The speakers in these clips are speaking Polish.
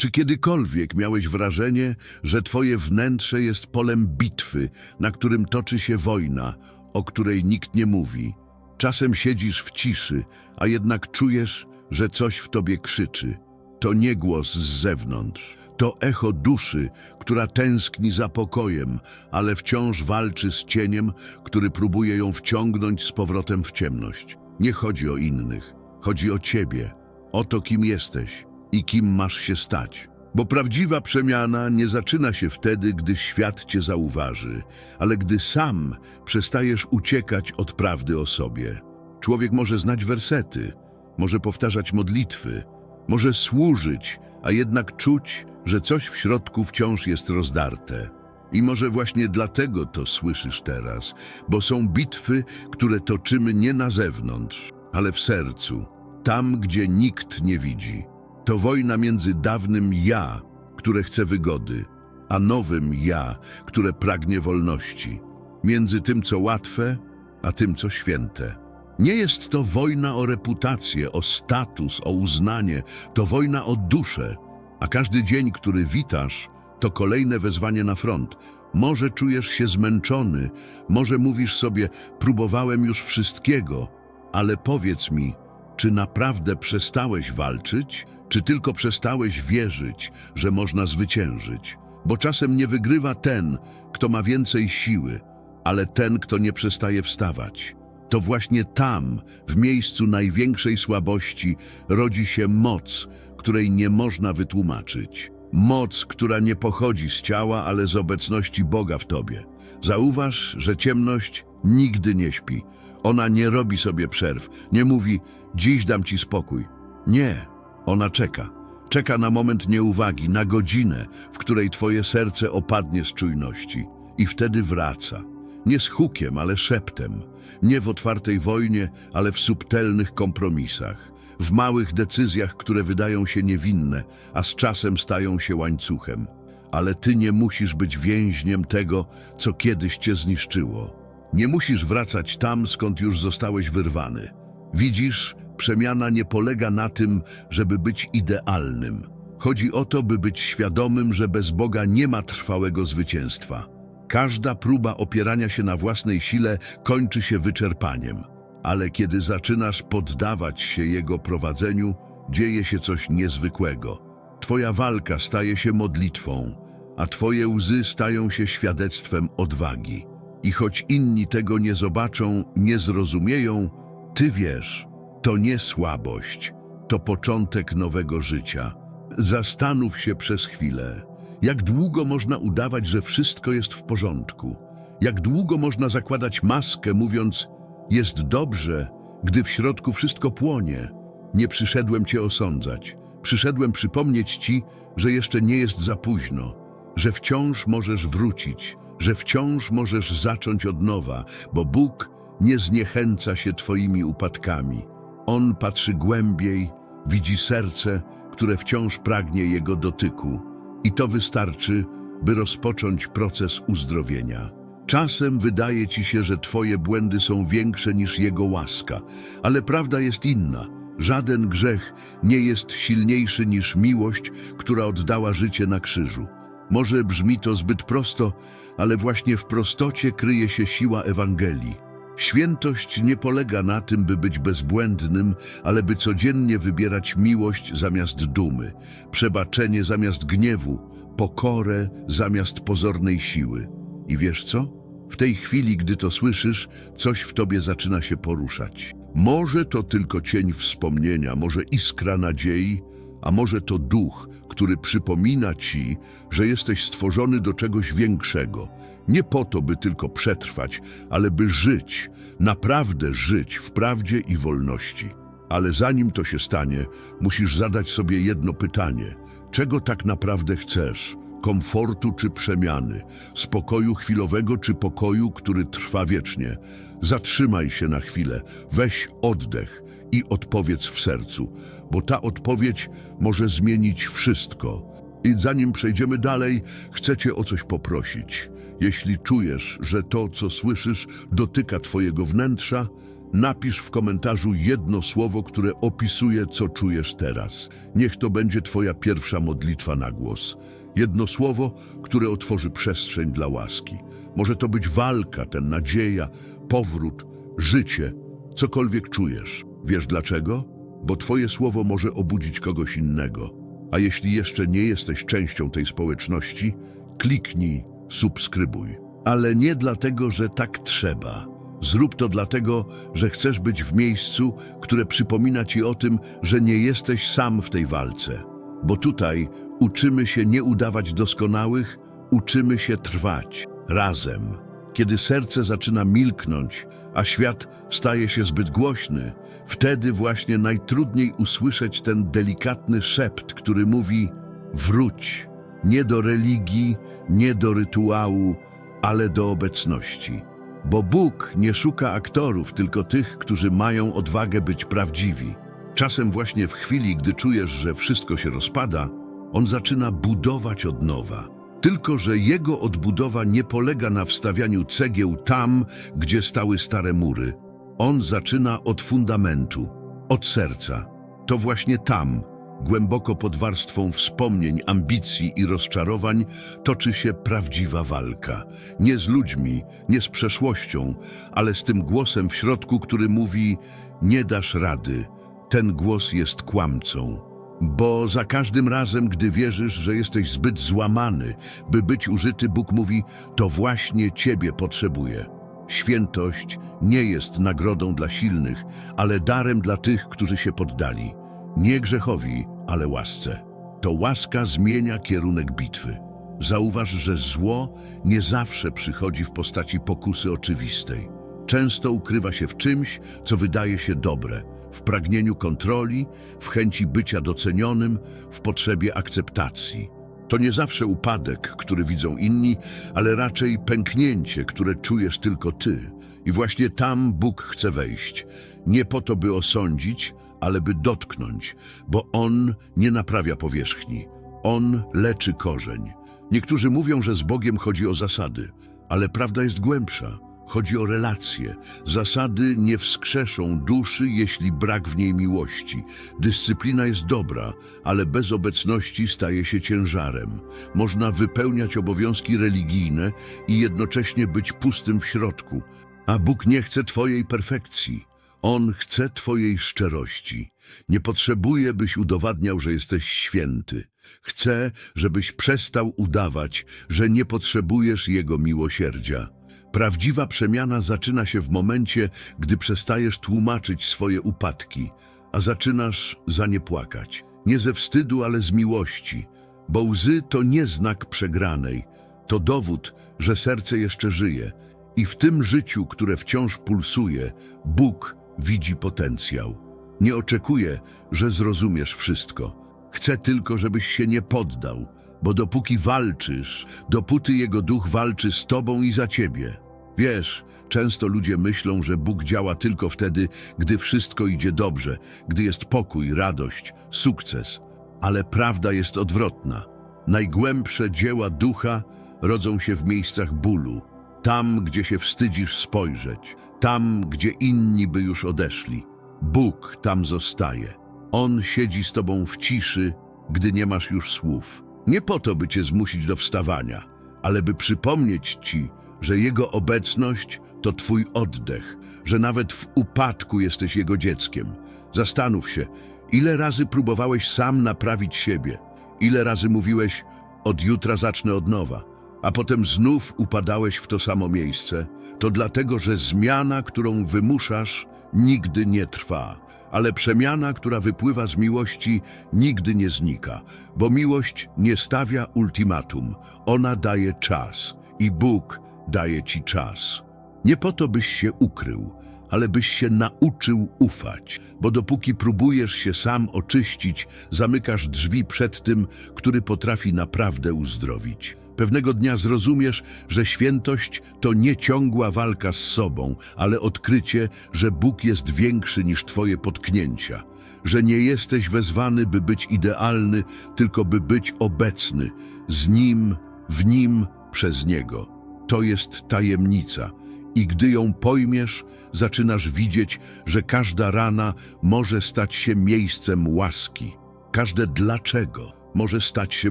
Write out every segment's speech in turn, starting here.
Czy kiedykolwiek miałeś wrażenie, że twoje wnętrze jest polem bitwy, na którym toczy się wojna, o której nikt nie mówi? Czasem siedzisz w ciszy, a jednak czujesz, że coś w tobie krzyczy. To nie głos z zewnątrz, to echo duszy, która tęskni za pokojem, ale wciąż walczy z cieniem, który próbuje ją wciągnąć z powrotem w ciemność. Nie chodzi o innych, chodzi o ciebie, o to, kim jesteś i kim masz się stać. Bo prawdziwa przemiana nie zaczyna się wtedy, gdy świat cię zauważy, ale gdy sam przestajesz uciekać od prawdy o sobie. Człowiek może znać wersety, może powtarzać modlitwy, może służyć, a jednak czuć, że coś w środku wciąż jest rozdarte. I może właśnie dlatego to słyszysz teraz, bo są bitwy, które toczymy nie na zewnątrz, ale w sercu, tam, gdzie nikt nie widzi. To wojna między dawnym ja, które chce wygody, a nowym ja, które pragnie wolności. Między tym, co łatwe, a tym, co święte. Nie jest to wojna o reputację, o status, o uznanie, to wojna o duszę, a każdy dzień, który witasz, to kolejne wezwanie na front. Może czujesz się zmęczony, może mówisz sobie, próbowałem już wszystkiego, ale powiedz mi, czy naprawdę przestałeś walczyć, czy tylko przestałeś wierzyć, że można zwyciężyć? Bo czasem nie wygrywa ten, kto ma więcej siły, ale ten, kto nie przestaje wstawać. To właśnie tam, w miejscu największej słabości, rodzi się moc, której nie można wytłumaczyć. Moc, która nie pochodzi z ciała, ale z obecności Boga w tobie. Zauważ, że ciemność nigdy nie śpi. Ona nie robi sobie przerw, nie mówi, dziś dam ci spokój. Nie, ona czeka. Czeka na moment nieuwagi, na godzinę, w której twoje serce opadnie z czujności. I wtedy wraca. Nie z hukiem, ale szeptem. Nie w otwartej wojnie, ale w subtelnych kompromisach. W małych decyzjach, które wydają się niewinne, a z czasem stają się łańcuchem. Ale ty nie musisz być więźniem tego, co kiedyś cię zniszczyło. Nie musisz wracać tam, skąd już zostałeś wyrwany. Widzisz, przemiana nie polega na tym, żeby być idealnym. Chodzi o to, by być świadomym, że bez Boga nie ma trwałego zwycięstwa. Każda próba opierania się na własnej sile kończy się wyczerpaniem, ale kiedy zaczynasz poddawać się Jego prowadzeniu, dzieje się coś niezwykłego. Twoja walka staje się modlitwą, a Twoje łzy stają się świadectwem odwagi. I choć inni tego nie zobaczą, nie zrozumieją, Ty wiesz, to nie słabość, to początek nowego życia. Zastanów się przez chwilę. Jak długo można udawać, że wszystko jest w porządku? Jak długo można zakładać maskę, mówiąc, jest dobrze, gdy w środku wszystko płonie? Nie przyszedłem cię osądzać. Przyszedłem przypomnieć ci, że jeszcze nie jest za późno, że wciąż możesz wrócić, że wciąż możesz zacząć od nowa, bo Bóg nie zniechęca się twoimi upadkami. On patrzy głębiej, widzi serce, które wciąż pragnie Jego dotyku. I to wystarczy, by rozpocząć proces uzdrowienia. Czasem wydaje ci się, że twoje błędy są większe niż Jego łaska, ale prawda jest inna. Żaden grzech nie jest silniejszy niż miłość, która oddała życie na krzyżu. Może brzmi to zbyt prosto, ale właśnie w prostocie kryje się siła Ewangelii. Świętość nie polega na tym, by być bezbłędnym, ale by codziennie wybierać miłość zamiast dumy, przebaczenie zamiast gniewu, pokorę zamiast pozornej siły. I wiesz co? W tej chwili, gdy to słyszysz, coś w tobie zaczyna się poruszać. Może to tylko cień wspomnienia, może iskra nadziei, a może to duch, który przypomina ci, że jesteś stworzony do czegoś większego. Nie po to, by tylko przetrwać, ale by żyć, naprawdę żyć w prawdzie i wolności. Ale zanim to się stanie, musisz zadać sobie jedno pytanie. Czego tak naprawdę chcesz? Komfortu czy przemiany? Spokoju chwilowego czy pokoju, który trwa wiecznie? Zatrzymaj się na chwilę, weź oddech i odpowiedz w sercu, bo ta odpowiedź może zmienić wszystko. I zanim przejdziemy dalej, chcę Cię o coś poprosić. Jeśli czujesz, że to, co słyszysz, dotyka Twojego wnętrza, napisz w komentarzu jedno słowo, które opisuje, co czujesz teraz. Niech to będzie Twoja pierwsza modlitwa na głos. Jedno słowo, które otworzy przestrzeń dla łaski. Może to być walka, ten nadzieja, powrót, życie, cokolwiek czujesz. Wiesz dlaczego? Bo Twoje słowo może obudzić kogoś innego. A jeśli jeszcze nie jesteś częścią tej społeczności, kliknij subskrybuj. Ale nie dlatego, że tak trzeba. Zrób to dlatego, że chcesz być w miejscu, które przypomina Ci o tym, że nie jesteś sam w tej walce. Bo tutaj uczymy się nie udawać doskonałych, uczymy się trwać razem. Kiedy serce zaczyna milknąć, a świat staje się zbyt głośny, wtedy właśnie najtrudniej usłyszeć ten delikatny szept, który mówi: wróć, nie do religii, nie do rytuału, ale do obecności. Bo Bóg nie szuka aktorów, tylko tych, którzy mają odwagę być prawdziwi. Czasem właśnie w chwili, gdy czujesz, że wszystko się rozpada, On zaczyna budować od nowa. Tylko, że Jego odbudowa nie polega na wstawianiu cegieł tam, gdzie stały stare mury. On zaczyna od fundamentu, od serca. To właśnie tam, głęboko pod warstwą wspomnień, ambicji i rozczarowań, toczy się prawdziwa walka. Nie z ludźmi, nie z przeszłością, ale z tym głosem w środku, który mówi: Nie dasz rady. Ten głos jest kłamcą. Bo za każdym razem, gdy wierzysz, że jesteś zbyt złamany, by być użyty, Bóg mówi: To właśnie Ciebie potrzebuję. Świętość nie jest nagrodą dla silnych, ale darem dla tych, którzy się poddali. Nie grzechowi, ale łasce. To łaska zmienia kierunek bitwy. Zauważ, że zło nie zawsze przychodzi w postaci pokusy oczywistej. Często ukrywa się w czymś, co wydaje się dobre, w pragnieniu kontroli, w chęci bycia docenionym, w potrzebie akceptacji. To nie zawsze upadek, który widzą inni, ale raczej pęknięcie, które czujesz tylko ty. I właśnie tam Bóg chce wejść. Nie po to, by osądzić, ale by dotknąć, bo On nie naprawia powierzchni. On leczy korzeń. Niektórzy mówią, że z Bogiem chodzi o zasady, ale prawda jest głębsza. Chodzi o relacje. Zasady nie wskrzeszą duszy, jeśli brak w niej miłości. Dyscyplina jest dobra, ale bez obecności staje się ciężarem. Można wypełniać obowiązki religijne i jednocześnie być pustym w środku. A Bóg nie chce Twojej perfekcji. On chce Twojej szczerości. Nie potrzebuje, byś udowadniał, że jesteś święty. Chce, żebyś przestał udawać, że nie potrzebujesz Jego miłosierdzia. Prawdziwa przemiana zaczyna się w momencie, gdy przestajesz tłumaczyć swoje upadki, a zaczynasz za nie płakać. Nie ze wstydu, ale z miłości, bo łzy to nie znak przegranej, to dowód, że serce jeszcze żyje i w tym życiu, które wciąż pulsuje, Bóg widzi potencjał. Nie oczekuje, że zrozumiesz wszystko. Chce tylko, żebyś się nie poddał, bo dopóki walczysz, dopóty Jego duch walczy z tobą i za ciebie. Wiesz, często ludzie myślą, że Bóg działa tylko wtedy, gdy wszystko idzie dobrze, gdy jest pokój, radość, sukces. Ale prawda jest odwrotna. Najgłębsze dzieła ducha rodzą się w miejscach bólu, tam, gdzie się wstydzisz spojrzeć, tam, gdzie inni by już odeszli. Bóg tam zostaje. On siedzi z tobą w ciszy, gdy nie masz już słów. Nie po to, by cię zmusić do wstawania, ale by przypomnieć ci, że Jego obecność to twój oddech, że nawet w upadku jesteś Jego dzieckiem. Zastanów się, ile razy próbowałeś sam naprawić siebie, ile razy mówiłeś, od jutra zacznę od nowa, a potem znów upadałeś w to samo miejsce. To dlatego, że zmiana, którą wymuszasz, nigdy nie trwa ale przemiana, która wypływa z miłości, nigdy nie znika, bo miłość nie stawia ultimatum, ona daje czas i Bóg daje ci czas. Nie po to, byś się ukrył, ale byś się nauczył ufać, bo dopóki próbujesz się sam oczyścić, zamykasz drzwi przed tym, który potrafi naprawdę uzdrowić. Pewnego dnia zrozumiesz, że świętość to nie ciągła walka z sobą, ale odkrycie, że Bóg jest większy niż Twoje potknięcia, że nie jesteś wezwany, by być idealny, tylko by być obecny, z Nim, w Nim, przez Niego. To jest tajemnica I gdy ją pojmiesz, zaczynasz widzieć, że każda rana może stać się miejscem łaski. Każde dlaczego może stać się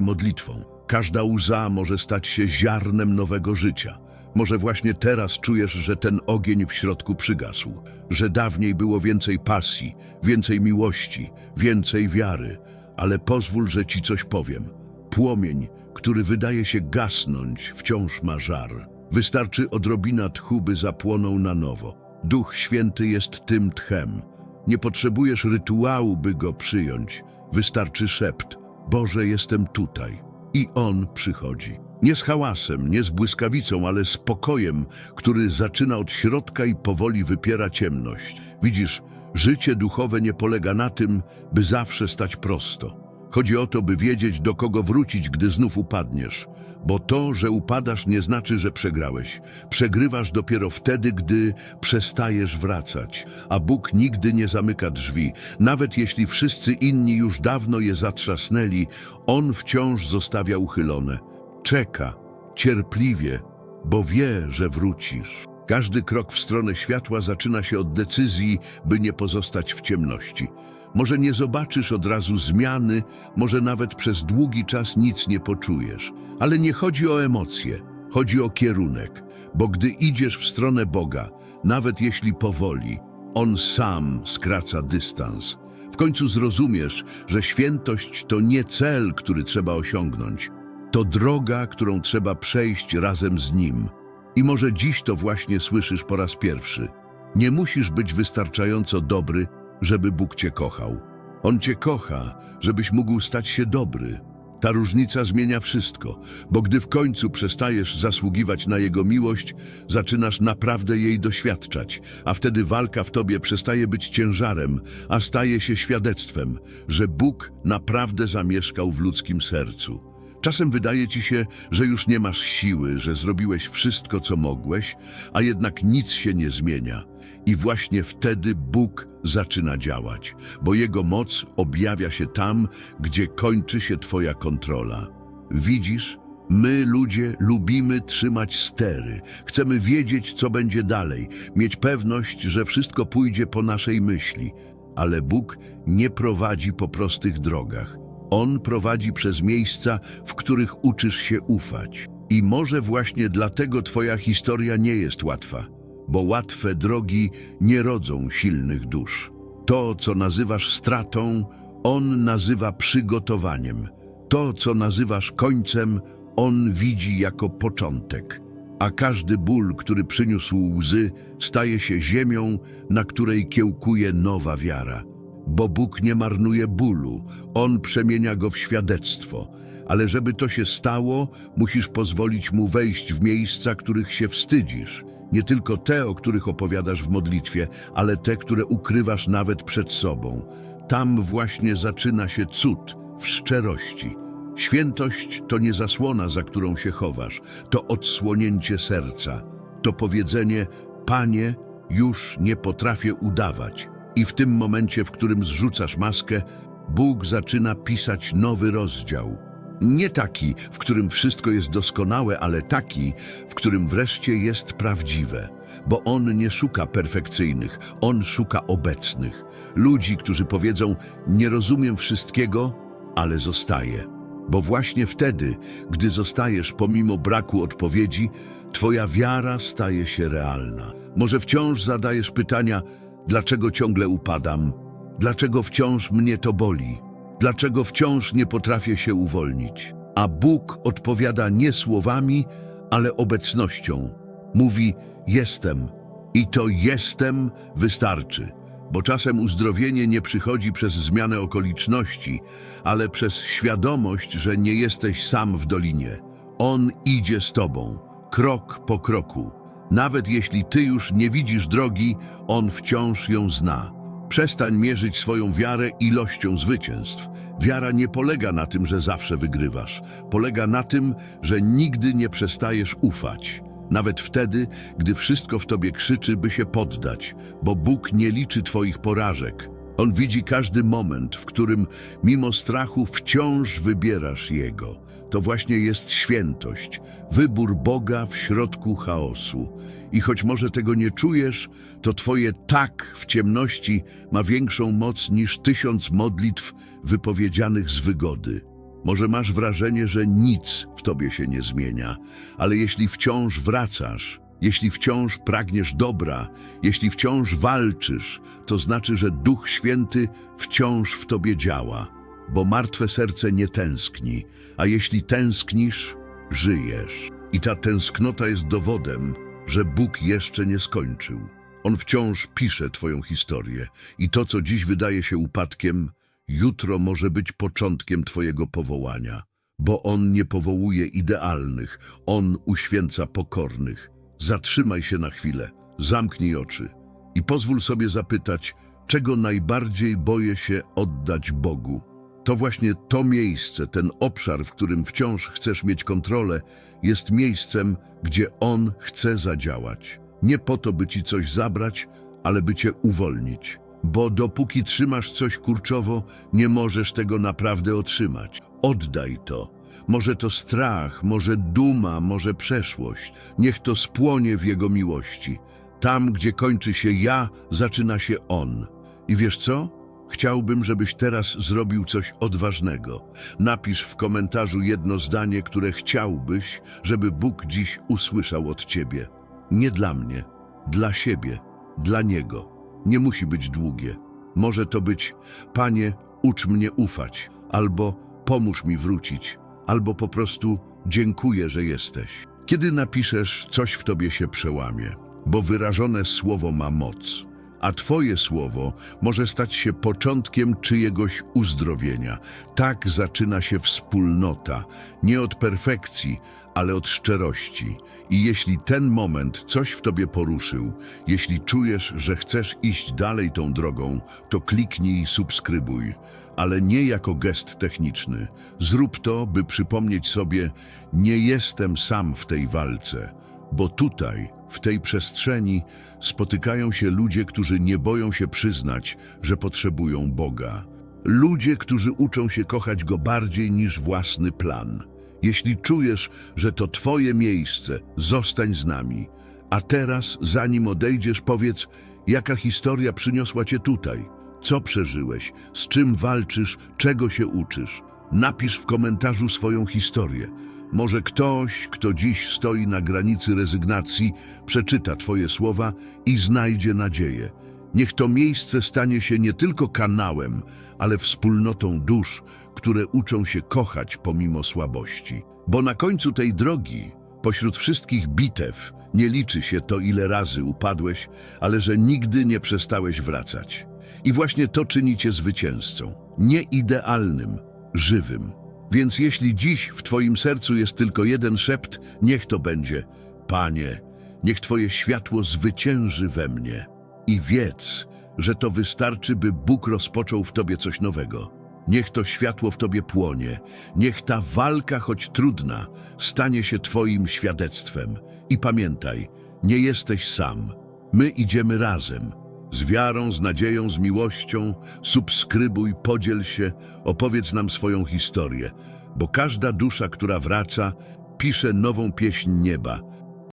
modlitwą. Każda łza może stać się ziarnem nowego życia. Może właśnie teraz czujesz, że ten ogień w środku przygasł, że dawniej było więcej pasji, więcej miłości, więcej wiary, ale pozwól, że ci coś powiem. Płomień, który wydaje się gasnąć, wciąż ma żar. Wystarczy odrobina tchu, by zapłonął na nowo. Duch Święty jest tym tchem. Nie potrzebujesz rytuału, by go przyjąć. Wystarczy szept. Boże, jestem tutaj. I On przychodzi. Nie z hałasem, nie z błyskawicą, ale z pokojem, który zaczyna od środka i powoli wypiera ciemność. Widzisz, życie duchowe nie polega na tym, by zawsze stać prosto. Chodzi o to, by wiedzieć, do kogo wrócić, gdy znów upadniesz. Bo to, że upadasz, nie znaczy, że przegrałeś. Przegrywasz dopiero wtedy, gdy przestajesz wracać. A Bóg nigdy nie zamyka drzwi. Nawet jeśli wszyscy inni już dawno je zatrzasnęli, On wciąż zostawia uchylone. Czeka, cierpliwie, bo wie, że wrócisz. Każdy krok w stronę światła zaczyna się od decyzji, by nie pozostać w ciemności. Może nie zobaczysz od razu zmiany, może nawet przez długi czas nic nie poczujesz. Ale nie chodzi o emocje, chodzi o kierunek, bo gdy idziesz w stronę Boga, nawet jeśli powoli, On sam skraca dystans. W końcu zrozumiesz, że świętość to nie cel, który trzeba osiągnąć, to droga, którą trzeba przejść razem z Nim. I może dziś to właśnie słyszysz po raz pierwszy. Nie musisz być wystarczająco dobry, żeby Bóg cię kochał. On cię kocha, żebyś mógł stać się dobry. Ta różnica zmienia wszystko, bo gdy w końcu przestajesz zasługiwać na Jego miłość, zaczynasz naprawdę jej doświadczać, a wtedy walka w tobie przestaje być ciężarem, a staje się świadectwem, że Bóg naprawdę zamieszkał w ludzkim sercu. Czasem wydaje ci się, że już nie masz siły, że zrobiłeś wszystko, co mogłeś, a jednak nic się nie zmienia. I właśnie wtedy Bóg zaczyna działać, bo Jego moc objawia się tam, gdzie kończy się Twoja kontrola. Widzisz, my ludzie lubimy trzymać stery, chcemy wiedzieć, co będzie dalej, mieć pewność, że wszystko pójdzie po naszej myśli, ale Bóg nie prowadzi po prostych drogach. On prowadzi przez miejsca, w których uczysz się ufać. I może właśnie dlatego Twoja historia nie jest łatwa, bo łatwe drogi nie rodzą silnych dusz. To, co nazywasz stratą, On nazywa przygotowaniem. To, co nazywasz końcem, On widzi jako początek. A każdy ból, który przyniósł łzy, staje się ziemią, na której kiełkuje nowa wiara. Bo Bóg nie marnuje bólu, On przemienia go w świadectwo. Ale żeby to się stało, musisz pozwolić Mu wejść w miejsca, których się wstydzisz. Nie tylko te, o których opowiadasz w modlitwie, ale te, które ukrywasz nawet przed sobą. Tam właśnie zaczyna się cud w szczerości. Świętość to nie zasłona, za którą się chowasz, to odsłonięcie serca, to powiedzenie: Panie, już nie potrafię udawać. I w tym momencie, w którym zrzucasz maskę, Bóg zaczyna pisać nowy rozdział. Nie taki, w którym wszystko jest doskonałe, ale taki, w którym wreszcie jest prawdziwe. Bo On nie szuka perfekcyjnych, On szuka obecnych. Ludzi, którzy powiedzą, nie rozumiem wszystkiego, ale zostaję. Bo właśnie wtedy, gdy zostajesz pomimo braku odpowiedzi, Twoja wiara staje się realna. Może wciąż zadajesz pytania, dlaczego ciągle upadam? Dlaczego wciąż mnie to boli? Dlaczego wciąż nie potrafię się uwolnić? A Bóg odpowiada nie słowami, ale obecnością. Mówi: Jestem. I to jestem wystarczy. Bo czasem uzdrowienie nie przychodzi przez zmianę okoliczności, ale przez świadomość, że nie jesteś sam w dolinie. On idzie z tobą, krok po kroku. Nawet jeśli ty już nie widzisz drogi, on wciąż ją zna. Przestań mierzyć swoją wiarę ilością zwycięstw. Wiara nie polega na tym, że zawsze wygrywasz. Polega na tym, że nigdy nie przestajesz ufać. Nawet wtedy, gdy wszystko w tobie krzyczy, by się poddać, bo Bóg nie liczy twoich porażek. On widzi każdy moment, w którym mimo strachu wciąż wybierasz Jego. To właśnie jest świętość, wybór Boga w środku chaosu. I choć może tego nie czujesz, to Twoje tak w ciemności ma większą moc niż tysiąc modlitw wypowiedzianych z wygody. Może masz wrażenie, że nic w Tobie się nie zmienia, ale jeśli wciąż wracasz, jeśli wciąż pragniesz dobra, jeśli wciąż walczysz, to znaczy, że Duch Święty wciąż w Tobie działa, bo martwe serce nie tęskni, a jeśli tęsknisz, żyjesz. I ta tęsknota jest dowodem, że Bóg jeszcze nie skończył. On wciąż pisze Twoją historię i to, co dziś wydaje się upadkiem, jutro może być początkiem Twojego powołania, bo On nie powołuje idealnych, On uświęca pokornych. Zatrzymaj się na chwilę, zamknij oczy i pozwól sobie zapytać, czego najbardziej boję się oddać Bogu. To właśnie to miejsce, ten obszar, w którym wciąż chcesz mieć kontrolę, jest miejscem, gdzie On chce zadziałać. Nie po to, by ci coś zabrać, ale by cię uwolnić. Bo dopóki trzymasz coś kurczowo, nie możesz tego naprawdę otrzymać. Oddaj to. Może to strach, może duma, może przeszłość. Niech to spłonie w Jego miłości. Tam, gdzie kończy się ja, zaczyna się On. I wiesz co? Chciałbym, żebyś teraz zrobił coś odważnego. Napisz w komentarzu jedno zdanie, które chciałbyś, żeby Bóg dziś usłyszał od ciebie. Nie dla mnie, dla siebie, dla Niego. Nie musi być długie. Może to być, Panie, ucz mnie ufać, albo pomóż mi wrócić, albo po prostu dziękuję, że jesteś. Kiedy napiszesz, coś w tobie się przełamie, bo wyrażone słowo ma moc, a Twoje słowo może stać się początkiem czyjegoś uzdrowienia. Tak zaczyna się wspólnota, nie od perfekcji, ale od szczerości. I jeśli ten moment coś w Tobie poruszył, jeśli czujesz, że chcesz iść dalej tą drogą, to kliknij subskrybuj, ale nie jako gest techniczny. Zrób to, by przypomnieć sobie, nie jestem sam w tej walce, bo tutaj, w tej przestrzeni, spotykają się ludzie, którzy nie boją się przyznać, że potrzebują Boga. Ludzie, którzy uczą się kochać Go bardziej niż własny plan. Jeśli czujesz, że to Twoje miejsce, zostań z nami. A teraz, zanim odejdziesz, powiedz, jaka historia przyniosła Cię tutaj. Co przeżyłeś, z czym walczysz, czego się uczysz. Napisz w komentarzu swoją historię. Może ktoś, kto dziś stoi na granicy rezygnacji, przeczyta Twoje słowa i znajdzie nadzieję. Niech to miejsce stanie się nie tylko kanałem, ale wspólnotą dusz, które uczą się kochać pomimo słabości. Bo na końcu tej drogi, pośród wszystkich bitew, nie liczy się to, ile razy upadłeś, ale że nigdy nie przestałeś wracać. I właśnie to czyni cię zwycięzcą. Nie idealnym, żywym. Więc jeśli dziś w Twoim sercu jest tylko jeden szept, niech to będzie: Panie, niech Twoje światło zwycięży we mnie. I wiedz, że to wystarczy, by Bóg rozpoczął w Tobie coś nowego. Niech to światło w Tobie płonie, niech ta walka, choć trudna, stanie się Twoim świadectwem. I pamiętaj, nie jesteś sam. My idziemy razem. Z wiarą, z nadzieją, z miłością, subskrybuj, podziel się, opowiedz nam swoją historię, bo każda dusza, która wraca, pisze nową pieśń nieba